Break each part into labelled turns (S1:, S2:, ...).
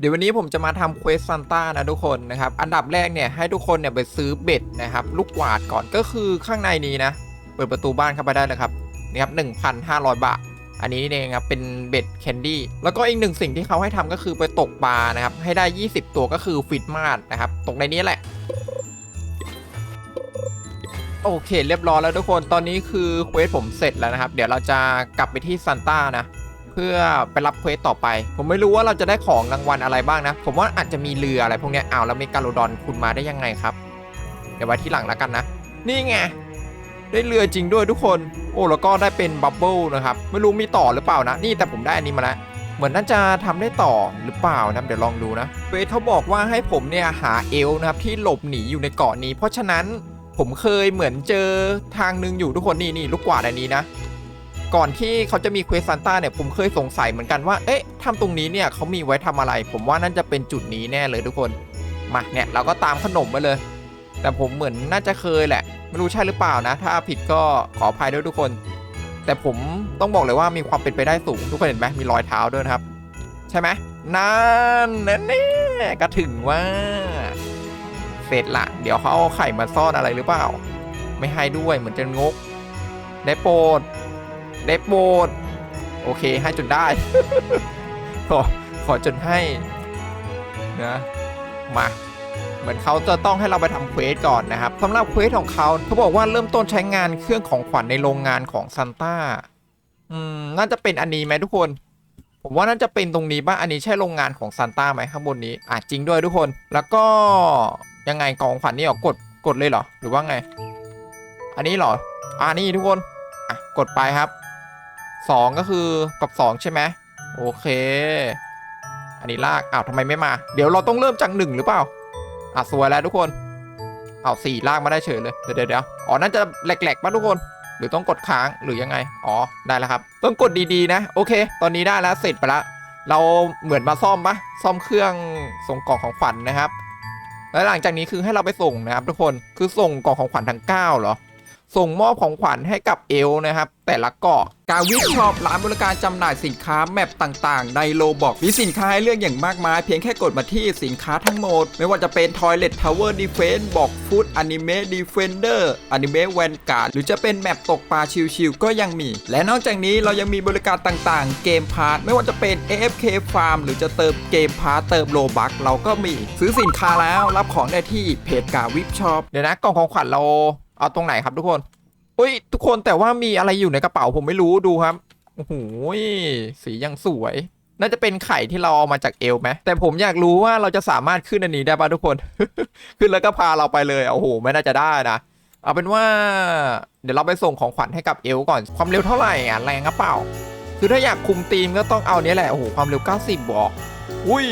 S1: เดี๋ยววันนี้ผมจะมาทำเควสซันต้านะทุกคนนะครับ อันดับแรกเนี่ยให้ทุกคนเนี่ยไปซื้อเบ็ดนะครับ ลูกกวาดก่อนก็คือข้างในนี้นะ เปิดประตูบ้านเข้าไปได้เลยครับนี่ครับ1,500 บาท อันนี้นี่เองครับเป็นเบ็ดแคนดี้แล้วก็อีกหนึ่งสิ่งที่เขาให้ทำก็คือไปตกปลานะครับ ให้ได้ 20 ตัวก็คือฟิตมาดนะครับ ตกในนี้แหละ โอเค เรียบร้อยแล้วทุกคนตอนนี้คือเควสผมเสร็จแล้วนะครับ เดี๋ยวเราจะกลับไปที่ซันต้านะ พื่อไปรับเควสต่อไป ผมไม่รู้ว่าเราจะได้ของรางวัลอะไรบ้างนะ ผมว่าอาจจะมีเรืออะไรพวกเนี้ยอ้าวแล้วเมกาโลดอนคุณมาได้ยังไงครับ เดี๋ยวไว้ที่หลังแล้วกันนะ นี่ไงได้เรือจริงด้วยทุกคน โอ้แล้วก็ได้เป็นบับเบิลนะครับ ไม่รู้มีต่อหรือเปล่านะ นี่แต่ผมได้อันนี้มาแล้ว เหมือนน่าจะทำได้ต่อหรือเปล่านะ เดี๋ยวลองดูนะเวทเขาบอกว่าให้ผมเนี่ยหาเอลนะครับที่หลบหนีอยู่ในเกาะนี้ เพราะฉะนั้นผมเคยเหมือนเจอทางหนึงอยู่ทุกคนนี่นี่ลูกกวาดอันนี้นะ ก่อนที่เขาจะมีเควสซันต้าเนี่ยผมเคยสงสัยเหมือนกันว่า เอ๊ะทำตรงนี้เนี่ยเขามีไว้ทำอะไร ผมว่านั่นจะเป็นจุดนี้แน่เลยทุกคน มาเนี่ยเราก็ตามขนมไปเลย แต่ผมเหมือนน่าจะเคยแหละ ไม่รู้ใช่หรือเปล่านะ ถ้าผิดก็ขออภัยด้วยทุกคน แต่ผมต้องบอกเลยว่ามีความเป็นไปได้สูงทุกคนเห็นไหมมีรอยเท้าด้วยนะครับ ใช่ไหมนั่นนั่นแน่ก็ถึงว่า เสร็จละ เดี๋ยวเขาเอาไข่มาซ่อนอะไรหรือเปล่า ไม่ให้ด้วยเหมือนจะงก ได้โปรด ได้โปรดโอเคให้จนได้ ขอขอจนให้นะมาเหมือนเขาจะต้องให้เราไปทำเควสก่อนนะครับสำหรับเควสของเขาเขาบอกว่าเริ่มต้นใช้งานเครื่องของขวัญในโรงงานของซันต้าอืมน่าจะเป็นอันนี้ไหมทุกคน ผมว่าน่าจะเป็นตรงนี้ป่ะอันนี้ใช่โรงงานของซันต้าไหมข้างบนนี้อะจริงด้วยทุกคน แล้วก็ยังไงกองของขวัญนี่เหรอกดกดเลยเหรอหรือว่าไง อันนี้เหรออ่านี่ทุกคนอะกดไปครับ สองก็คือกับสองใช่ไหมโอเค อันนี้ลากอ้าวทำไมไม่มา เดี๋ยวเราต้องเริ่มจากหนึ่งหรือเปล่าอะสวยแล้วทุกคนเอาสี่ลากมาได้เฉยเลยเดี๋ยวเดี๋ยวเดี๋ยวอ๋อน่าจะแหลกๆป่ะทุกคน หรือต้องกดค้างหรือยังไง อ๋อได้แล้วครับ ต้องกดดีๆนะ โอเค ตอนนี้ได้แล้วเสร็จไปล้วเราเหมือนมาซ่อมปะซ่อมเครื่องส่งกล่องของขวัญนะครับ แล้วหลังจากนี้คือให้เราไปส่งนะครับทุกคนคือส่งกล่องของขวัญทั้ง9เหรอ ส่งมอบของขวัญให้กับเอลนะครับ แต่ละเกาะกาวิชช็อปร้านบริการจำหน่ายสินค้าแมปต่างๆ ในโลบอกมีสินค้าให้เลือกอย่างมากมาย เพียงแค่กดมาที่สินค้าทั้งหมด ไม่ว่าจะเป็น Toilet Tower Defense บอกฟู้ดอนิเมะ Defender อนิเมะแวนการ์ดหรือจะเป็นแมปตกปลาชิวๆก็ยังมี และนอกจากนี้เรายังมีบริการต่างๆ เกมพาร์ทไม่ว่าจะเป็น AFK Farm หรือจะเติมเกมพาร์ทเติมโลบักเราก็มี ซื้อสินค้าแล้วรับของได้ที่เพจกาวิชช็อปเดี๋ยวนะกล่องของขวัญเรา เอาตรงไหนครับทุกคนอุ้ยทุกคนแต่ว่ามีอะไรอยู่ในกระเป๋าผมไม่รู้ดูครับโอ้โหสียังสวย น่าจะเป็นไข่ที่เราเอามาจากเอลไหมแต่ผมอยากรู้ว่าเราจะสามารถขึ้นอันนี้ได้ป่ะทุกคน ขึ้นแล้วก็พาเราไปเลยโอ้โหไม่น่าจะได้นะเอาเป็นว่า เดี๋ยวเราไปส่งของขวัญให้กับเอลก่อนความเร็วเท่าไหร่อะแรงกระเป๋าคือถ้าอยากคุมทีมก็ต้องเอาเนี้ยแหละโอ้โหความเร็ว 90 บอก อุ้ย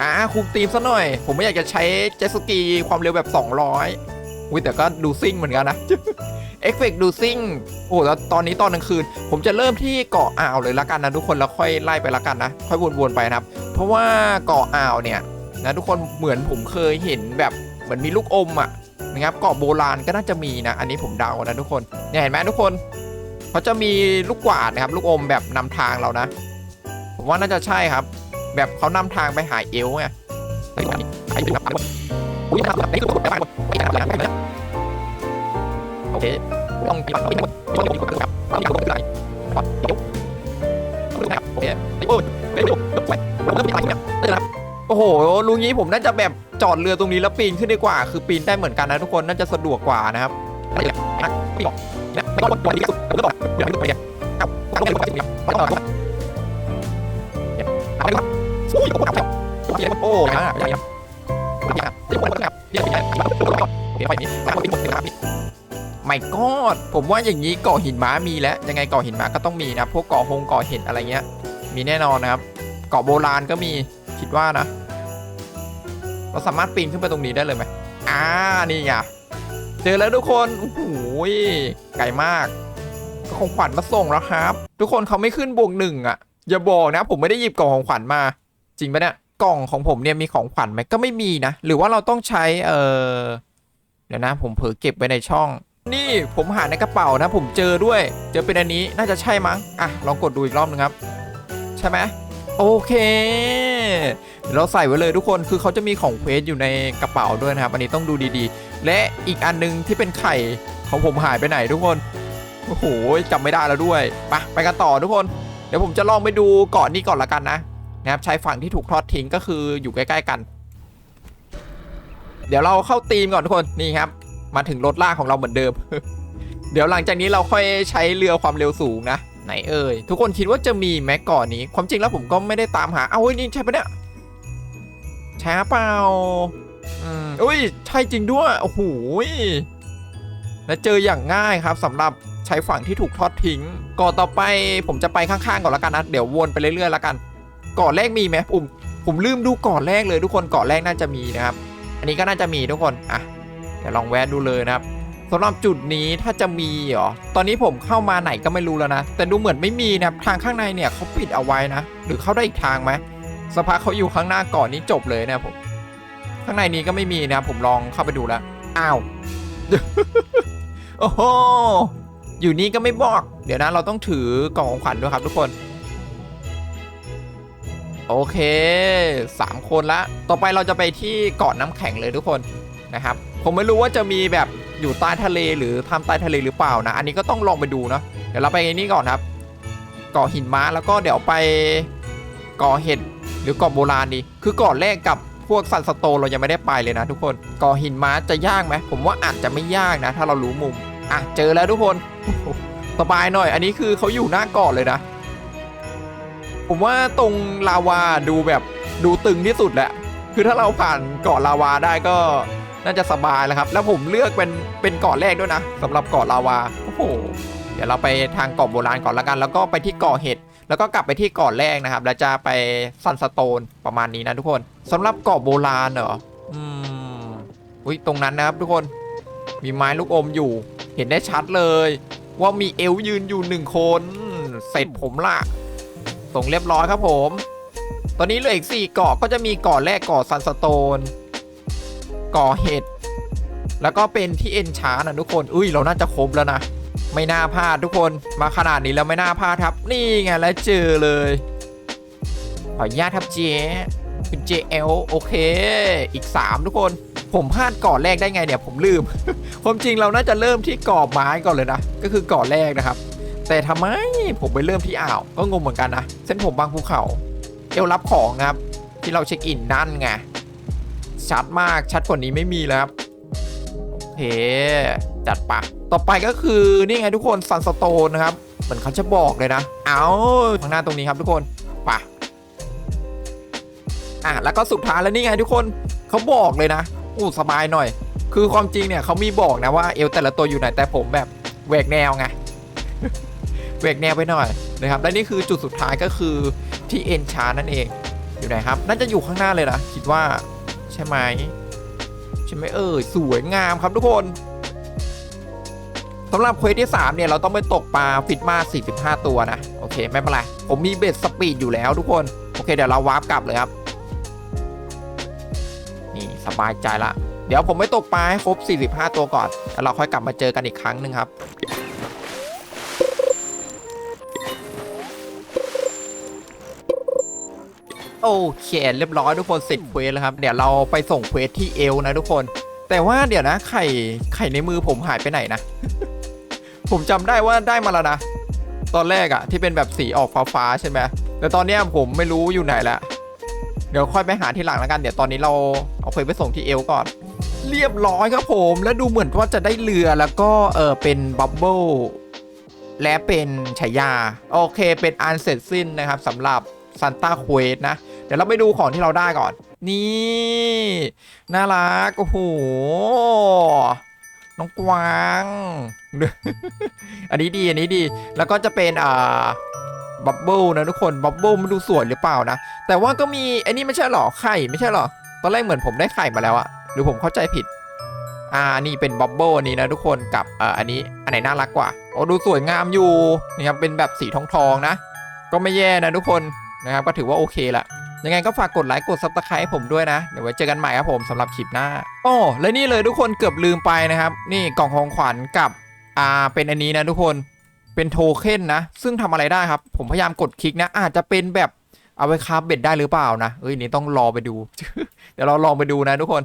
S1: อ่าคุมทีมซะหน่อย ผมไม่อยากจะใช้เจสกีความเร็วแบบ 200 อุ้ยแต่ก็ดูซิ่งเหมือนกันนะเอฟเฟกดูซิ่งโอ้แล้วตอนนี้ตอนกลางคืน ผมจะเริ่มที่เกาะอ่าวเลยละกันนะทุกคนแล้วค่อยไล่ไปละกันนะ ค่อยวนๆไปนะครับ เพราะว่าเกาะอ่าวเนี่ยนะทุกคนเหมือนผมเคยเห็นแบบเหมือนมีลูกอมอะนะครับเกาะโบราณก็น่าจะมีนะ อันนี้ผมเดานะทุกคนเนี่ยเห็นไหมทุกคนเขาจะมีลูกกวาดนะครับ ลูกอมแบบนำทางเรานะ ผมว่าน่าจะใช่ครับ แบบเขานำทางไปหาเอลไงไอ้ไอ้ไอ้ดูนะอุ้ยทำแบบนี้คือแบบไปกันแล้วนะโอเคต้องมีบัตรต้องมีหมดต้องมีคนครับต้องมีคนไหนบัตรเดี๋ยวต้องครับโอเคไอ้โอ้ยไอ้โอ้ยไปเริ่มมีอะไรเนี่ยได้แล้วโอ้โหลุงนี้ผมน่าจะแบบจอดเรือตรงนี้แล้วปีนขึ้นดีกว่า คือปีนได้เหมือนกันนะทุกคนน่าจะสะดวกกว่านะครับอะไรแหละนะไม่บอกนะไม่ต้องวันที่สุดแล้วก็ต่อเดี๋ยวให้ดูไปเนี่ยเอ้าต้องไปดูไปเนี่ยไปต่อด้วยเนี่ยเอาไปก่อนสู้อยู่กับผมโอ้ยโอ้ยนะอย่างเงี้ยอย่างเงี้ยเดี๋ยวคนนะครับเดี๋ยวอย่างเงี้ยเดี๋ยวไปนี่แล้วไปหมดเลยนะครับ ไม่กอดผมว่าอย่างนี้กาะหินม้ามีแล้วยังไงกาะหินม้าก็ต้องมีนะพวกกาะหงกาะเห็ดอะไรเงี้ย มีแน่นอนนะครับเกาะโบราณก็มีคิดว่านะ เราสามารถปีนขึ้นไปตรงนี้ได้เลยไหมอ่านี่ไงเจอแล้วทุกคนโอ้โหไกลมากก็ของขวัญมาส่งแล้วครับ ทุกคนเขาไม่ขึ้นบวกหนึ่งอะอย่าบอกนะ ผมไม่ได้หยิบกล่องของขวัญมา จริงปะเนี่ยกล่องของผมเนี่ยมีของขวัญไหมก็ไม่มีนะ หรือว่าเราต้องใช้เออเดี๋ยวนะผมเผลอเก็บไว้ในช่อง นี่ผมหาในกระเป๋านะ ผมเจอด้วย เจอเป็นอันนี้น่าจะใช่มั้งอะลองกดดูอีกรอบนึงครับ ใช่ไหมโอเคเดี๋ยวเราใส่ไว้เลยทุกคนคือเขาจะมีของเควสอยู่ในกระเป๋าด้วยนะครับ อันนี้ต้องดูดีๆ และอีกอันหนึงที่เป็นไข่ของผมหายไปไหนทุกคนโอ้โหจำไม่ได้แล้วด้วยไปไปกันต่อทุกคน เดี๋ยวผมจะลองไปดูเกาะนี้ก่อนละกันนะนะครับชายฝั่งที่ถูกทอดทิ้งก็คืออยู่ใกล้ ๆ กัน เดี๋ยวเราเข้าตีมก่อนทุกคนนี่ครับ มาถึงรถลากของเราเหมือนเดิม เดี๋ยวหลังจากนี้เราค่อยใช้เรือความเร็วสูงนะ ไหนเอ่ย ทุกคนคิดว่าจะมีแม็กก่อนนี้ ความจริงแล้วผมก็ไม่ได้ตามหา เอา้ยนี่ใช่ปะเนี่ยใช่เปล่าอืมอุ้ยใช่จริงด้วย โอ้โหและเจออย่างง่ายครับสำหรับใช้ฝั่งที่ถูกทอดทิ้งก่อนต่อไปผมจะไปข้างๆก่อนละกันนะเดี๋ยววนไปเรื่อยๆละกันก่อนแรกมีไหมผมผมลืมดูก่อนแรกเลยทุกคนก่อนแรกน่าจะมีนะครับ อันนี้ก็น่าจะมีทุกคนอะ ดี๋ยวลองแวะดูเลยนะครับสำหรับจุดนี้ถ้าจะมีเหรอ ตอนนี้ผมเข้ามาไหนก็ไม่รู้แล้วนะ แต่ดูเหมือนไม่มีนะทางข้างในเนี่ยเขาปิดเอาไว้นะ หรือเข้าได้อีกทางไหมสภาเขาอยู่ข้างหน้าก่อนนี้จบเลยนะผม ข้างในนี้ก็ไม่มีนะผมลองเข้าไปดูแล้ว อ้าว โอ้โห อยู่นี่ก็ไม่บอก เดี๋ยวนะเราต้องถือกล่องของขวัญด้วยครับทุกคน โอเค 3 คนละ ต่อไปเราจะไปที่เกาะน้ำแข็งเลยทุกคนนะครับ ผมไม่รู้ว่าจะมีแบบอยู่ใต้ทะเลหรือทำใต้ทะเลหรือเปล่านะ อันนี้ก็ต้องลองไปดูเนาะเดี๋ยวเราไปนี่ก่อนครับเกาะหินม้าแล้วก็เดี๋ยวไปเกาะเห็ดหรือเกาะโบราณดีคือเกาะแรกกับพวกซันสโตเรายังไม่ได้ไปเลยนะทุกคนเกาะหินม้าจะยากไหมผมว่าอาจจะไม่ยากนะ ถ้าเรารู้มุมอะเจอแล้วทุกคนสบายหน่อย อันนี้คือเขาอยู่หน้าเกาะเลยนะ ผมว่าตรงลาวาดูแบบดูตึงที่สุดแหละ คือถ้าเราผ่านเกาะลาวาได้ก็ น่าจะสบายแล้วครับ แล้วผมเลือกเป็นเป็นเกาะแรกด้วยนะสำหรับเกาะลาวาโอ้โหเดี๋ยวเราไปทางเกาะโบราณก่อนละกัน แล้วก็ไปที่เกาะเห็ดแล้วก็กลับไปที่เกาะแรกนะครับ แล้วจะไปซันสโตนประมาณนี้นะทุกคนสำหรับเกาะโบราณเหรออืมอุ้ยตรงนั้นนะครับทุกคนมีไม้ลูกอมอยู่ เห็นได้ชัดเลย ว่ามีเอลยืนอยู่หนึ่งคน เสร็จผมละส่งเรียบร้อยครับผม ตอนนี้เหลืออีก4เกาะก็จะมีเกาะแรกเกาะซันสโตน กาะเห็ดแล้วก็เป็นที่เอ็นชาร์นะทุกคน อุ้ยเราน่าจะครบแล้วนะ ไม่น่าพลาดทุกคน มาขนาดนี้แล้วไม่น่าพลาดครับ นี่ไงแล้วเจอเลย ขออนุญาตครับเจ๊เป็น JL โอเค อีก 3 ทุกคน ผมพลาดกาะแรกได้ไงเนี่ย ผมลืม ความจริงเราน่าจะเริ่มที่เกาะไม้ก่อนเลยนะ ก็คือกาะแรกนะครับ แต่ทำไมผมไปเริ่มที่อ่าว ก็งงเหมือนกันนะ เส้นผมบางภูเขา เอวรับของครับ ที่เราเช็คอินนั่นไง ชัดมากชัดกว่านี้ไม่มีแล้วครับโอเคจัดปะต่อไปก็คือนี่ไงทุกคนซันสโตนนะครับ เหมือนเขาจะบอกเลยนะ เอาข้างหน้าตรงนี้ครับทุกคนปะอะแล้วก็สุดท้ายแล้วนี่ไงทุกคนเขาบอกเลยนะอู้สบายหน่อย คือความจริงเนี่ยเขามีบอกนะว่าเอวแต่ละตัวอยู่ไหนแต่ผมแบบแหวกแนวไงแหวกแนวไปหน่อยนะครับและนี่คือจุดสุดท้ายก็คือที่เอ็นชานั่นเองอยู่ไหนครับ น่าจะอยู่ข้างหน้าเลยนะคิดว่า ใช่ไหมใช่ไหมเออสวยงามครับทุกคนสำหรับเควสที่ 3 เนี่ย เราต้องไปตกปลาฟิตมา 45 ตัวนะ โอเค ไม่เป็นไร ผมมีเบ็ดสปีดอยู่แล้วทุกคน โอเค เดี๋ยวเราวาร์ปกลับเลยครับ นี่สบายใจละ เดี๋ยวผมไปตกปลาให้ครบ 45 ตัวก่อน แล้วเราค่อยกลับมาเจอกันอีกครั้งหนึ่งครับ โอเคเรียบร้อยทุกคนเสร็จเควสแล้วครับ เดี๋ยวเราไปส่งเควสที่เอลนะทุกคน แต่ว่าเดี๋ยวนะไข่ไข่ในมือผมหายไปไหนนะ ผมจำได้ว่าได้มาแล้วนะ ตอนแรกอะที่เป็นแบบสีออกฟ้าๆใช่ไหมแต่ตอนนี้ผมไม่รู้อยู่ไหนละเดี๋ยวค่อยไปหาที่หลังแล้วกันเดี๋ยวตอนนี้เราเอาเควสไปส่งที่เอลก่อน เรียบร้อยครับผมแล้วดูเหมือนว่าจะได้เรือแล้วก็เออเป็นบับเบิ้ลและเป็นฉายา โอเคเป็นอันเสร็จสิ้นนะครับสำหรับซันต้าเควสนะ เดี๋ยวเราไปดูของที่เราได้ก่อน นี่ น่ารัก โอ้โห น้องกวาง อันนี้ดี อันนี้ดี แล้วก็จะเป็นอ่าบับเบิลนะทุกคน บับเบิลมันดูสวยหรือเปล่านะ แต่ว่าก็มี อันนี้ไม่ใช่หรอ ไข่ ไม่ใช่หรอ ตอนแรกเหมือนผมได้ไข่มาแล้วอะหรือผมเข้าใจผิด อ่า นี่เป็นบับเบิลอันนี้นะทุกคน กับเอ่ออันนี้ อันไหนน่ารักกว่าโอ้ดูสวยงามอยู่นี่ครับ เป็นแบบสีทองทองๆนะ ก็ไม่แย่นะทุกคนนะครับก็ถือว่าโอเคละ ยังไงก็ฝากกดไลค์กดซับสไครต์ให้ผมด้วยนะ เดี๋ยวไว้เจอกันใหม่ครับผมสำหรับคลิปหน้าโอ้และนี่เลยทุกคนเกือบลืมไปนะครับ นี่กล่องของขวัญกับอ่าเป็นอันนี้นะทุกคนเป็นโทเค็นนะ ซึ่งทำอะไรได้ครับ ผมพยายามกดคลิกนะ อาจจะเป็นแบบเอาไว้คาบเบ็ดได้หรือเปล่านะเอ้ยนี่ต้องรอไปดู เดี๋ยวเราลองไปดูนะทุกคน